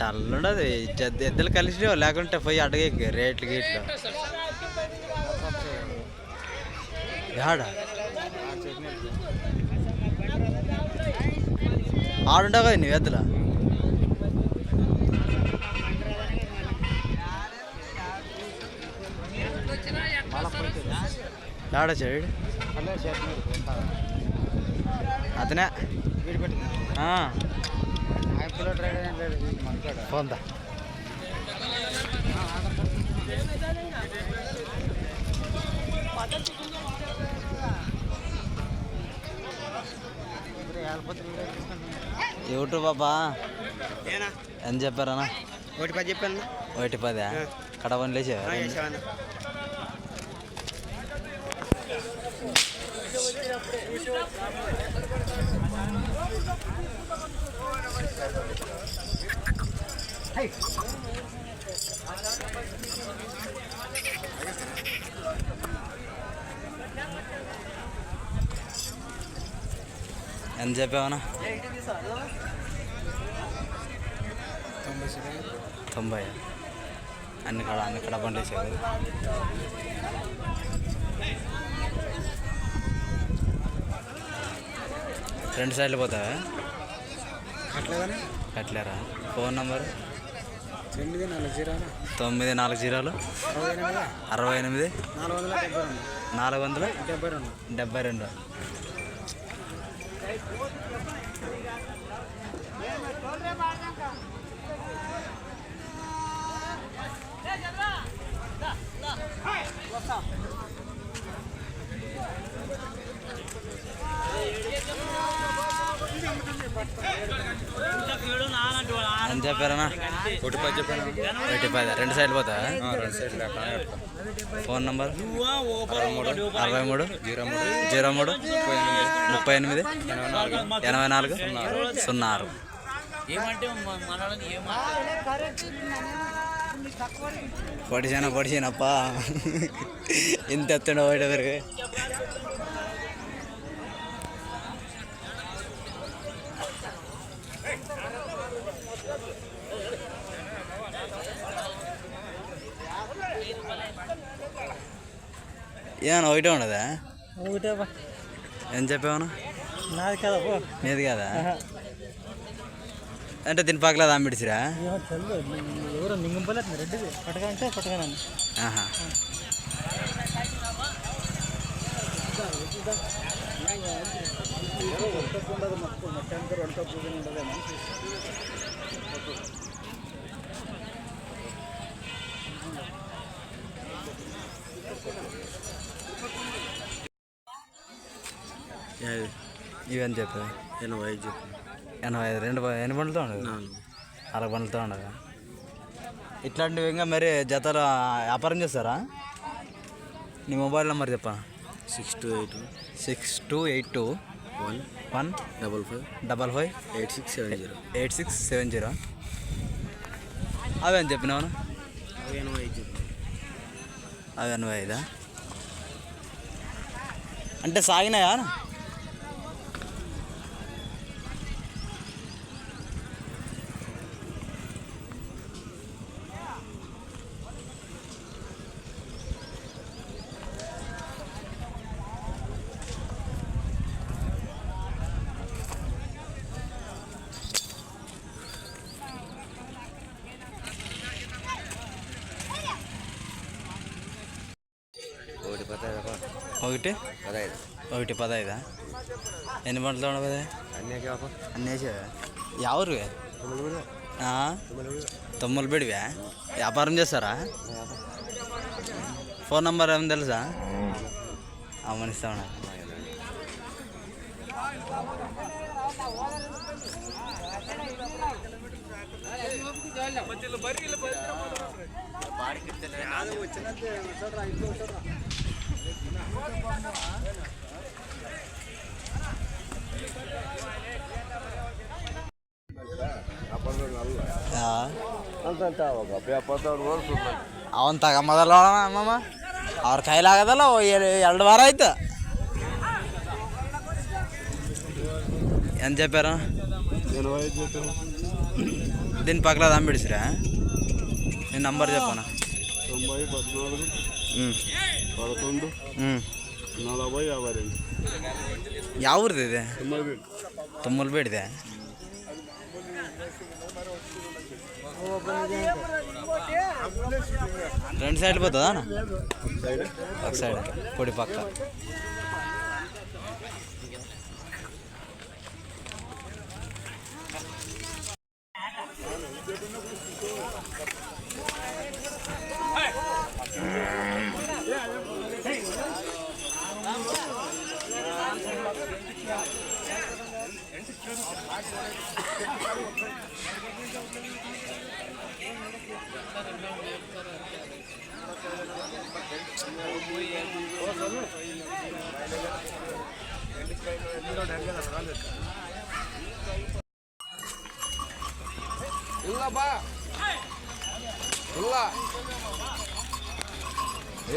Dull ఉండదు ఇద్దరు కలిసి లేకుంటే పోయి అడగ రేట్లు గీట్లు. ఆడ ఆడుండవు కదా నువ్వు ఎద్దుల ఆడ చెడు అతనే? పోందా. యూట్యూబ్ బాబా? ఎంత చెప్పారన్నా? ఒకటి పది చెప్పాను. ఒకటి పదా? కడవని లేచా ఎంత చెప్పావనా? తొంభై. అన్ని కడ అన్ని కడ బండ్లు రెండు సైడ్లు పోతావా? కట్లేరా ఫోన్ నంబర్? తొమ్మిది నాలుగు జీరోలు? అరవై ఎనిమిది? నాలుగు వందల డెబ్బై రెండు. డెబ్బై రెండు. డెబ్బై ఎంత చెప్పారన్నా ఒకటి పది చెప్పాను? ఒకటి పది. రెండు సైడ్లు పోతా రెండు సైడ్లు ఫోన్ నంబర్? అరవై మూడు. అరవై మూడు. జీరో మూడు. జీరో మూడు. ముప్పై ఎనిమిది. ఎనభై నాలుగు. సున్నా ఆరు పొడిచానా పొడిచానప్పా ఇంత ఎత్తుండ ఒకటి వరకు ఏమన్నా ఒకటే ఉండదా? ఒకటే ఏం చెప్పావనా? నాది కదా నీది కదా? అంటే దీని పక్కల చల్లు ఎవరో మింగంపలేదు రెడ్డిది. పట్టకంటే పట్టగానే ఆహా. ఇవని చెప్పు ఎనభై ఐదు చెప్పు. ఎనభై ఐదు రెండు ఎన్ని బండ్లతో ఉండదు? అరవై బండ్లతో ఉండదు? ఇట్లాంటివి ఇంకా మరి జతలు వ్యాపారం చేస్తారా? నీ మొబైల్ నెంబర్ చెప్పా. Six two eight six two eight two one. One double five. Double five eight six seven zero. Eight six seven zero. అవి అని చెప్పినావు అవి ఎనభై ఐదు అవి ఎనభై ఐదా? అంటే సాగినాయా ఒకటి పదహైదు ఒకటి? పదహైదు ఒకటి పదైదా? ఎన్ని బండ్లతో ఉండదు అన్నీ కాపా అన్నీ ఎవరు తొమ్మిది పెడివా వ్యాపారం చేస్తారా? ఫోన్ నంబర్ ఏమైనా తెలుసా? అమ్మనిస్తామన్నా ಅವನ್ ಅವಾಗ ಅವನು ತಗೊಂಬದಲ್ಲ ಅಮ್ಮಮ್ಮ. ಅವ್ರ ಕೈಲಾಗದಲ್ಲ ಎರಡು ವಾರ ಆಯ್ತು. ಏನು ಜಪ್ಪಾರ ದಿನ ಪಕ್ಕಲ ಅಂಬಿಡಿಸ್ರ ನಿನ್ ನಂಬರ್ ಜಪ್ಪನ తొంభై పద్నాలుగు ఉమ్, పదకొండు ఉమ్. నలభై యాభై రెండు యా ఊరిది ఇది తొంభై వేలు తుమ్మలు పెడితే రెండు సైడ్లు పోతుందా అన్న? ఒక సైడ్ పొడి పక్క ಇಲ್ಲ ಬಾ. ಇಲ್ಲ.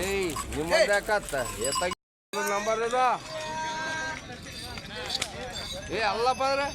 ಏಯ್ ನಿಮ್ಮ ಯಾಕತ್ತ ಎತ್ತಾಗಿ ನಂಬರ್ ಇದು. ಏ ಅಲ್ಲಪ್ಪ ಅಂದ್ರೆ?